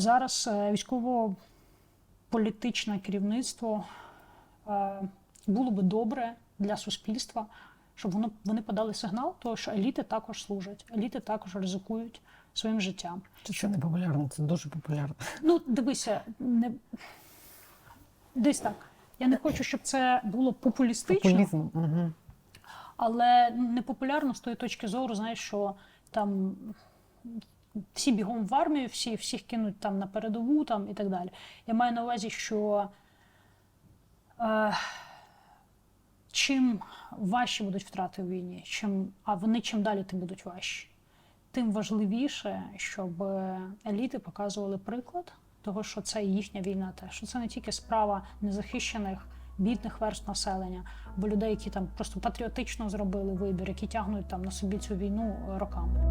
Зараз е, військово-політичне керівництво е, було би добре для суспільства, щоб воно вони подали сигнал, того, що еліти також служать, еліти також ризикують своїм життям. Це що не популярно, це дуже популярно. Ну, дивися, не десь так. Я не хочу, щоб це було популістично, Популізм. Угу. але не популярно з тої точки зору, знаєш, що там всі бігом в армію, всі, всіх кинуть там на передову там, і так далі. Я маю на увазі, що е, чим важчі будуть втрати в війні, чим, а вони чим далі тим будуть важчі, тим важливіше, щоб еліти показували приклад того, що це їхня війна, теж що це не тільки справа незахищених. Бідних верст населення, або людей, які там просто патріотично зробили вибір, які тягнуть там на собі цю війну роками.